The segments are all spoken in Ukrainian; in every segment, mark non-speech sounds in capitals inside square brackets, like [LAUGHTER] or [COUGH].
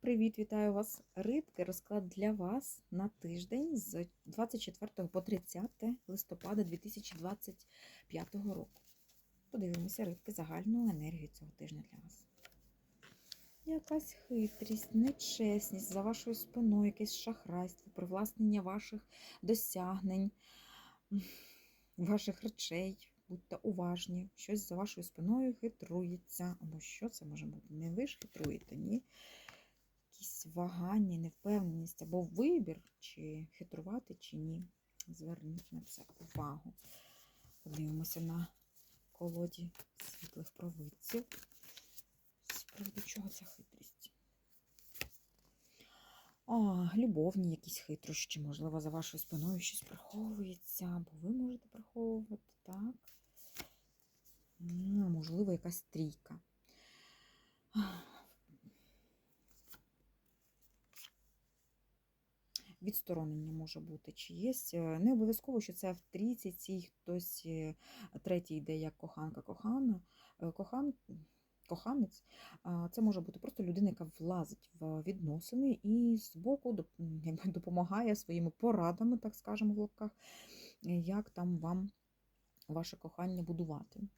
Привіт, вітаю вас, рибки. Розклад для вас на тиждень з 24 по 30 листопада 2025 року. Подивимося рибки загальну енергію цього тижня для вас. Якась хитрість, нечесність за вашою спиною, якесь шахрайство, привласнення ваших досягнень, ваших речей. Будьте уважні, щось за вашою спиною хитрується. Або що це може бути? Не ви ж хитруєте, ні якісь вагання, невпевненість або вибір, чи хитрувати, чи ні. Зверніть на це увагу. Подивимося на колоді світлих провидців. З чого ця хитрість? А, любовні якісь хитрощі, можливо, за вашою спиною щось приховується, або ви можете приховувати, так? Можливо, якась трійка. Відсторонення може бути чи є. Не обов'язково, що це в трійці цій хтось е, третій йде як коханка кохана, е, кохан, коханець. Це може бути просто людина, яка влазить в відносини і з боку допомагає своїми порадами, так скажемо, в лапках, як там вам ваше кохання будувати.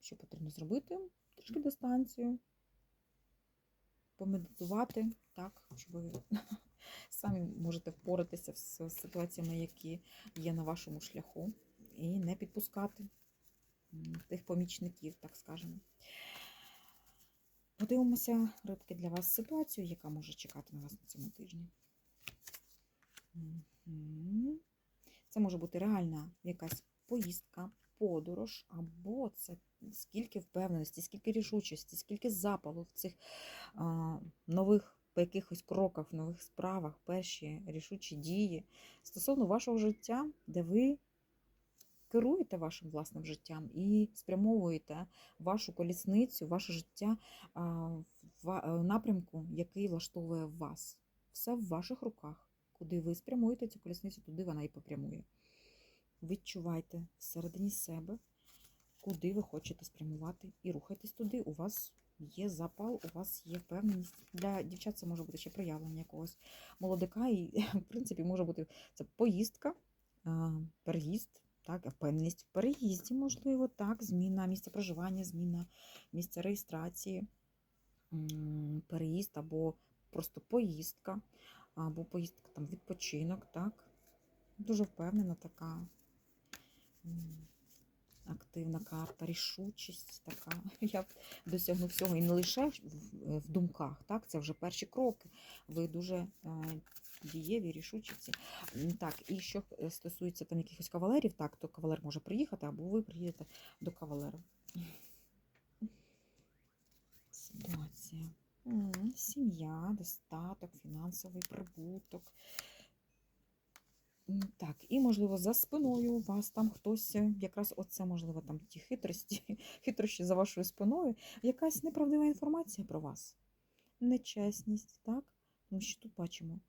Що потрібно зробити? Трішки дистанцію, помедитувати, так, щоб ви самі можете впоратися з ситуаціями, які є на вашому шляху, і не підпускати тих помічників, так скажемо. Подивимося, рибки, для вас ситуацію, яка може чекати на вас на цьому тижні. Це може бути реальна якась поїздка, подорож, або це скільки впевненості, скільки рішучості, скільки запалу в цих а, нових по якихось кроках, в нових справах, перші рішучі дії стосовно вашого життя, де ви керуєте вашим власним життям і спрямовуєте вашу колісницю, ваше життя в напрямку, який влаштовує вас. Все в ваших руках. Куди ви спрямуєте цю колісницю, туди вона і попрямує. Відчувайте всередині себе, куди ви хочете спрямувати, і рухайтесь туди. У вас є запал, у вас є впевненість. Для дівчат це може бути ще проявлення якогось молодика, і, [LAUGHS] в принципі, може бути це поїздка, переїзд, так, впевненість в переїзді, можливо, так, зміна місця проживання, зміна місця реєстрації, переїзд або просто поїздка, або поїздка там відпочинок, так. Дуже впевнена така активна карта, рішучість така. [LAUGHS] Я досягну всього і не лише в думках, так, це вже перші кроки. Ви дуже е, дієві, рішучі. Так, і що стосується там якихось кавалерів, так, то кавалер може приїхати, або ви приїдете до кавалера. Ситуація. Сім'я, достаток, фінансовий прибуток. Так, і, можливо, за спиною у вас там хтось, е, якраз оце, можливо, там ті хитрості, [LAUGHS] хитрощі за вашою спиною, якась неправдива інформація про вас. Нечесність, так? Тому що тут бачимо,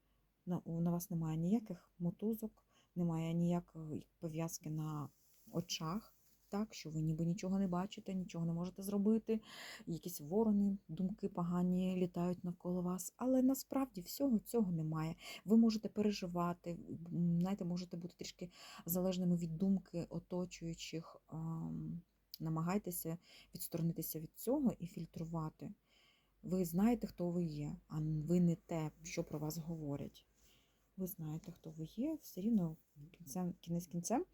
на, на вас немає ніяких мотузок, немає ніякої пов'язки на очах так, що ви ніби нічого не бачите, нічого не можете зробити, якісь ворони, думки погані літають навколо вас. Але насправді всього цього немає. Ви можете переживати, знаєте, можете бути трішки залежними від думки оточуючих. Намагайтеся відсторонитися від цього і фільтрувати. Ви знаєте, хто ви є, а ви не те, що про вас говорять. Ви знаєте, хто ви є, все рівно кінець кінцем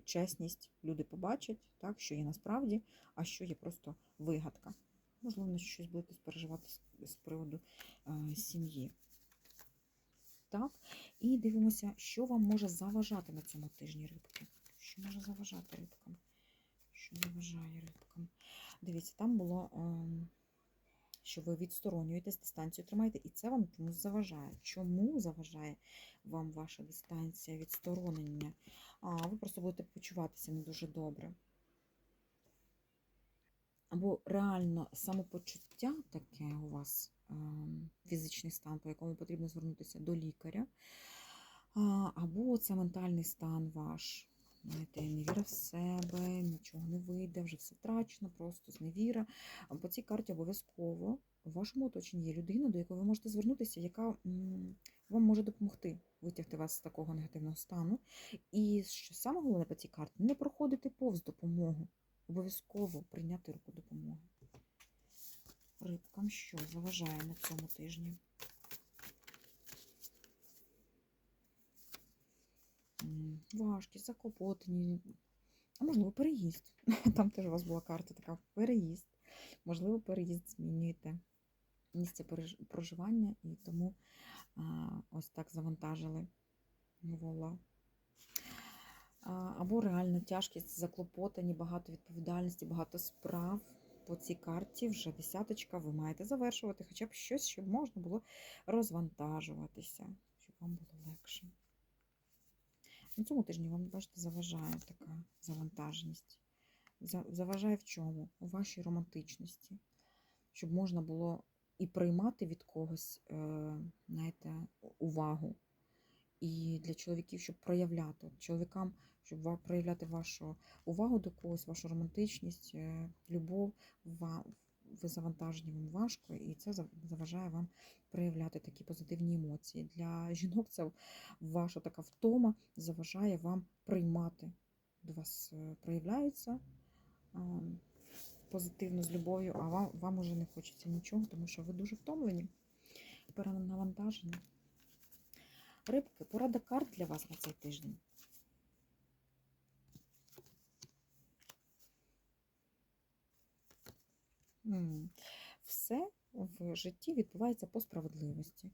чесність люди побачать, так, що є насправді, а що є просто вигадка. Можливо, щось будете переживати з приводу е, сім'ї. Так, І дивимося, що вам може заважати на цьому тижні рибки. Що може заважати рибкам? Що заважає рибкам? Дивіться, там було. Що ви відсторонюєтесь, дистанцію тримаєте, і це вам чомусь заважає. Чому заважає вам ваша дистанція, відсторонення? А ви просто будете почуватися не дуже добре. Або реально самопочуття таке у вас, фізичний стан, по якому потрібно звернутися до лікаря, або це ментальний стан ваш. знаєте, невіра в себе, нічого не вже все втрачено, просто зневіра. По цій карті обов'язково у вашому оточенні є людина, до якої ви можете звернутися, яка вам може допомогти витягти вас з такого негативного стану. І що саме головне по цій карті, не проходити повз допомогу. Обов'язково прийняти руку допомоги. Рибкам що заважає на цьому тижні? М, Важкість, заклопотані. А можливо, переїзд. [LAUGHS] Там теж у вас була карта така переїзд. Можливо, переїзд змінюєте місце проживання і тому а, ось так завантажили вола. Або реальна тяжкість, заклопотані, багато відповідальності, багато справ. По цій карті вже десяточка, ви маєте завершувати хоча б щось, щоб можна було розвантажуватися, щоб вам було легше. На цьому тижні вам, бачите, заважає така завантаженість. За- Заважає в чому? У вашій романтичності. Щоб можна було і приймати від когось, е, знаєте, увагу. І для чоловіків, щоб проявляти. Чоловікам, щоб проявляти вашу увагу до когось, вашу романтичність, е, любов, ви завантажені вам важко, і це заважає вам проявляти такі позитивні емоції. Для жінок це ваша така втома заважає вам приймати. До вас е, проявляється а, позитивно з любов'ю, а вам, вам уже не хочеться нічого, тому що ви дуже втомлені, перенавантажені. Рибки, порада карт для вас на цей тиждень. Все в житті відбувається по справедливості.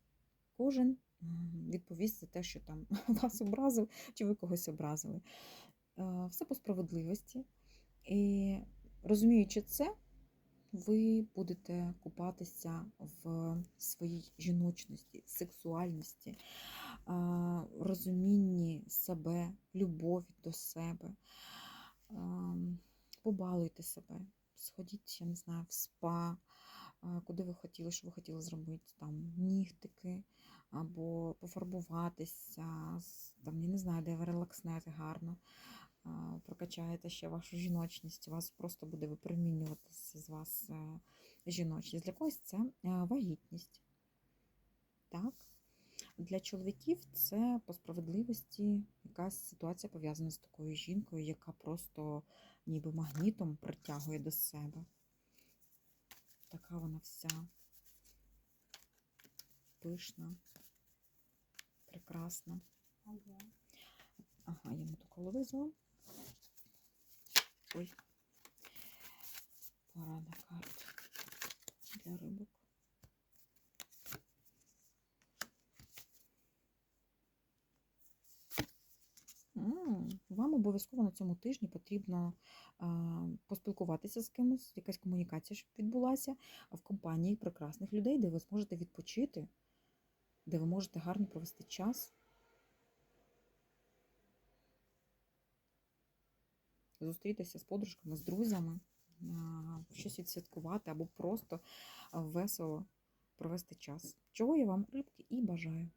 Кожен відповість за те, що там [LAUGHS] вас образив, чи ви когось образили. Е, Все по справедливості. І розуміючи це, ви будете купатися в своїй жіночності, сексуальності, розумінні себе, любові до себе. Побалуйте себе, сходіть, я не знаю, в спа, куди ви хотіли, що ви хотіли зробити, там нігтики, або пофарбуватися, там, я не знаю, де ви релакснете гарно, прокачаєте ще вашу жіночність, вас просто буде випромінюватися з вас е, жіночність. Для когось це е, вагітність. Так? Для чоловіків це по справедливості якась ситуація пов'язана з такою жінкою, яка просто ніби магнітом притягує до себе. Така вона вся пишна, прекрасна. Ага, я не ту коло коловизу. Ой. Порада карт для рибок. Вам обов'язково на цьому тижні потрібно поспілкуватися з кимось, якась комунікація, щоб відбулася в компанії прекрасних людей, де ви зможете відпочити, де ви можете гарно провести час. Зустрітися з подружками, з друзями, щось відсвяткувати або просто весело провести час. Чого я вам, рибки, і бажаю.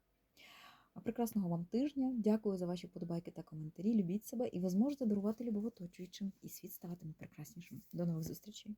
Прекрасного вам тижня. Дякую за ваші подобайки та коментарі. Любіть себе, і ви зможете дарувати любов оточуючим, і світ ставатиме прекраснішим. До нових зустрічей!